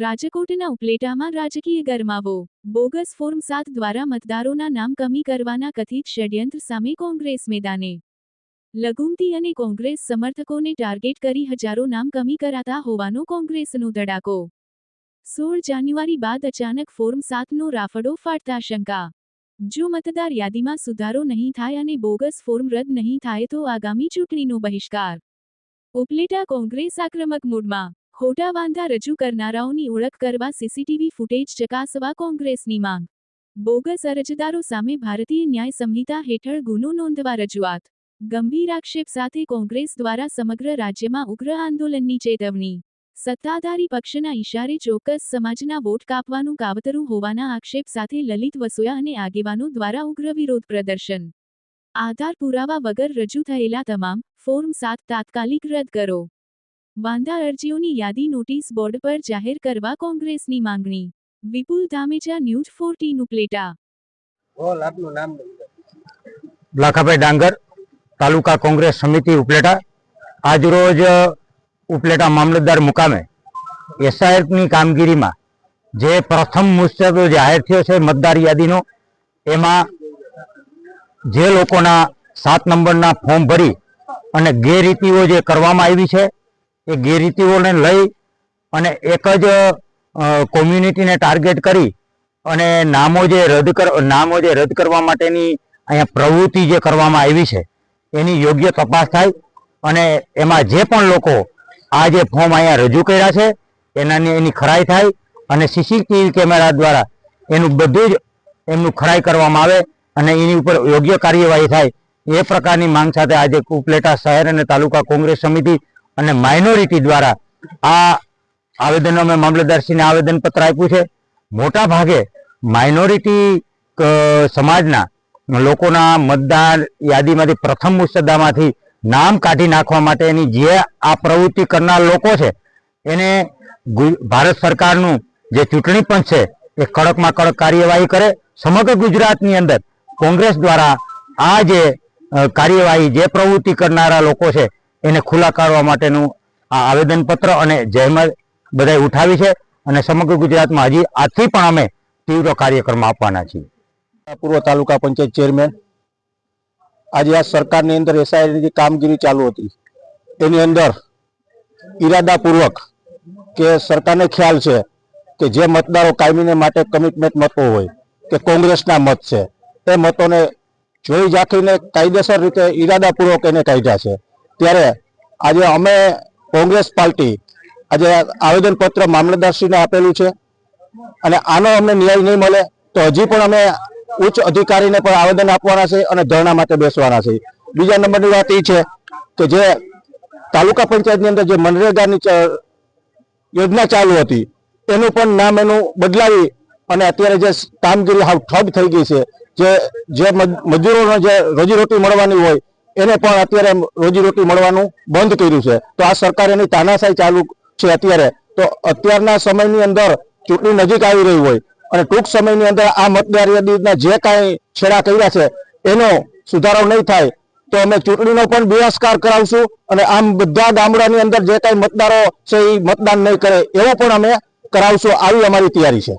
રાજકોટના ઉપલેટામાં રાજકીય ગરમાવો. Bogus form સાત દ્વારા મતદારોના નામ કમી કરવાના કથિત ષડયંત્ર સામે કોંગ્રેસ મેદાને. લઘુમતી અને કોંગ્રેસ સમર્થકોને ટાર્ગેટ કરી હજારો નામ કમી કરાતા હોવાનો કોંગ્રેસનો ધડાકો. સોળ જાન્યુઆરી બાદ અચાનક ફોર્મ સાતનો રાફડો ફાટતા શંકા. જો મતદાર યાદીમાં સુધારો નહીં થાય અને બોગસ ફોર્મ રદ નહીં થાય તો આગામી ચૂંટણીનો બહિષ્કાર. ઉપલેટા કોંગ્રેસ આક્રમક મૂડમાં. ખોટા વાંધા રજૂ કરનારાઓની ઓળખ કરવા સીસીટીવી ફૂટેજ ચકાસવા કોંગ્રેસની માંગ. બોગસ અરજદારો સામે ભારતીય ન્યાય સંહિતા હેઠળ ગુનો નોંધવા રજૂઆત. ગંભીર આક્ષેપ સાથે કોંગ્રેસ દ્વારા સમગ્ર રાજ્યમાં ઉગ્ર આંદોલનની ચેતવણી. સત્તાધારી પક્ષના ઇશારે ચોક્કસ સમાજના વોટ કાપવાનું કાવતરું હોવાના આક્ષેપ સાથે લલિત વસોયા અને આગેવાનો દ્વારા ઉગ્ર વિરોધ પ્રદર્શન. આધાર પુરાવા વગર રજૂ થયેલા તમામ ફોર્મ સાત તાત્કાલિક રદ કરો. વાંધા અરજીઓની યાદી નોટિસ બોર્ડ પર જાહેર કરવા કોંગ્રેસની માંગણી. વિપુલ ધામેજા ન્યૂઝ ફોર્ટીન આપનું લાખાભાઈ ડાંગર તાલુકા કોંગ્રેસ સમિતિ ઉપલેટા. આજરોજ ઉપલેટા મામલતદાર મુકામે એસઆઈઆરની કામગીરીમાં જે પ્રથમ મુસદ્દો જાહેર થયો છે મતદાર યાદીનો એમાં જે લોકોના સાત નંબરના ફોર્મ ભરી અને ગેરરીતિઓ જે કરવામાં આવી છે એ ગેરરીતિઓને લઈ અને એક જ કોમ્યુનિટીને ટાર્ગેટ કરી અને નામો જે રદ કર, નામો જે રદ કરવા માટેની અહીંયા પ્રવૃત્તિ જે કરવામાં આવી છે, એની યોગ્ય તપાસ થાય અને એમાં જે પણ લોકો આ જે ફોર્મ અહીંયા રજૂ કર્યા છે, એનાની એની ખરાઈ થાય અને સીસીટીવી કેમેરા દ્વારા એનું બધું જ એમનું ખરાઈ કરવામાં આવે અને એની ઉપર યોગ્ય કાર્યવાહી થાય એ પ્રકારની માંગ સાથે આજે ઉપલેટા શહેર અને તાલુકા કોંગ્રેસ સમિતિ અને માઇનોરિટી દ્વારા આ આવેદનો અમે મામલતદારશ્રીને આવેદનપત્ર આપ્યું છે. મોટા ભાગે માઇનોરિટી સમાજના લોકોના મતદાર યાદીમાંથી પ્રથમ મુસદ્દામાંથી નામ કાઢી નાખવા માટેની જે આ પ્રવૃત્તિ કરનાર લોકો છે, એને ભારત સરકારનું જે ચૂંટણી પંચ છે, એ કડકમાં કડક કાર્યવાહી કરે. સમગ્ર ગુજરાતની અંદર કોંગ્રેસ દ્વારા આ જે કાર્યવાહી, જે પ્રવૃત્તિ કરનારા લોકો છે એને ખુલ્લા કાઢવા માટેનું આ આવેદનપત્ર અને જહેમત બધાએ ઉઠાવી છે અને સમગ્ર ગુજરાતમાં હજી આજથી પણ અમે તીવ્ર કાર્યક્રમ આપવાના છીએ. પૂર્વ તાલુકા પંચાયત ચેરમેન, આજે આ સરકારની અંદર એસઆઈની જે કામગીરી ચાલુ હતી, એની અંદર ઈરાદાપૂર્વક કે સરકારને ખ્યાલ છે કે જે મતદારો કાયમીને માટે કમિટમેન્ટ મતો હોય, કે કોંગ્રેસના મત છે, એ મતોને જોઈ જાખીને કાયદેસર રીતે ઈરાદાપૂર્વક એને કાઢ્યા છે. ત્યારે આજે અમે કોંગ્રેસ પાર્ટી આજે આવેદનપત્ર મામલતદારશ્રીને આપેલું છે. અને આનો અમને ન્યાય નહીં મળે તો હજી પણ અમે ઉચ્ચ અધિકારીને પણ આવેદન આપવાના છે અને ધરણા માટે બેસવાના છે. બીજા નંબરની વાત એ છે કે જે તાલુકા પંચાયતની અંદર જે મનરેગાની યોજના ચાલુ હતી, એનું પણ નામ એનું બદલાવી અને અત્યારે જે કામગીરી હાવ ઠપ થઈ ગઈ છે, જે જે મજ- મજૂરોને જે રોજીરોટી મળવાની હોય એને પણ અત્યારે રોજીરોટી મળવાનું બંધ કર્યું છે. તો આ સરકાર એની તાનાશાહી ચાલુ છે અત્યારે. તો અત્યારના સમયની અંદર ચૂંટણી નજીક આવી રહી હોય અને ટૂંક સમયની અંદર આ મતદાર યાદીના જે કાંઈ છેડા કર્યા છે, એનો સુધારો નહીં થાય, તો અમે ચૂંટણીનો પણ બહિષ્કાર કરાવશું અને આમ બધા ગામડાની અંદર જે કાંઈ મતદારો છે એ મતદાન નહીં કરે, એવો પણ અમે કરાવશું. આવી અમારી તૈયારી છે.